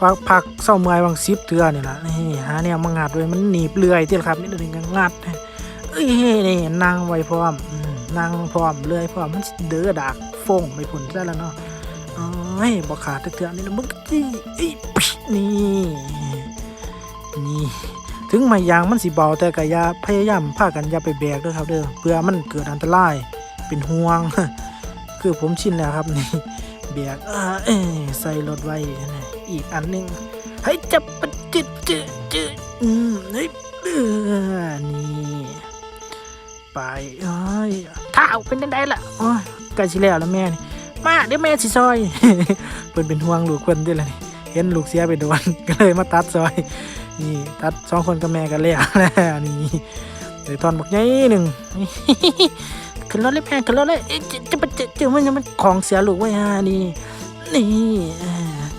ว่าพักเศร้าเมื่อยบางซิบเทือนี่ละนี่หาเนี่ยมางัดไว้มันหนีบเลื่อยที่ละครับนี่เดี๋ยวนี้ก็งัดเอ้ยนี่นั่งไว้พร้อมนั่งพร้อมเลื่อยพร้อมมันเด้อดากฟงไปผลซะแล้วเนาะเอ้ยบ่ขาดเทือนี่นะมึงจี้เอ้ยปีนี่นี่ถึงไม้ยางมันสิเบาแต่ก็อย่าพยายามพากันยาไปแบกด้อครับเด้อเพื่อมันเกิดอันตรายเป็นห่วง คือผมชินแล้วครับนี่ เบียกใส่รถไว้นะอีกอันหนึงเฮ้จับปจึ๊ดจึ๊ดจึ๊ดอืมเฮ้ยเออนี่ไปเอ้ยท้าเป็นจังไดล่ะโอ้ยกล้สิแล้วแล้วแม่นี่มาเดี๋ยวแม่สิซอยเพิ่นเป็นห่วงลูกเพิ่นด้อล่ะนี่เห็นลูกเสียไปโดนก็เลยมาตัดซอย นี่ตัดสองคนกับแม่กันแล้วแล้วนี่เดี๋ยวทอนบอกใหญ่หนึ่ง ขึ้นรถเลยแพงขึ้นรถเลยเอ๊ะจะจะจะจะจะมันจะมันของเสียลูกไว้ฮะนี่นี่เ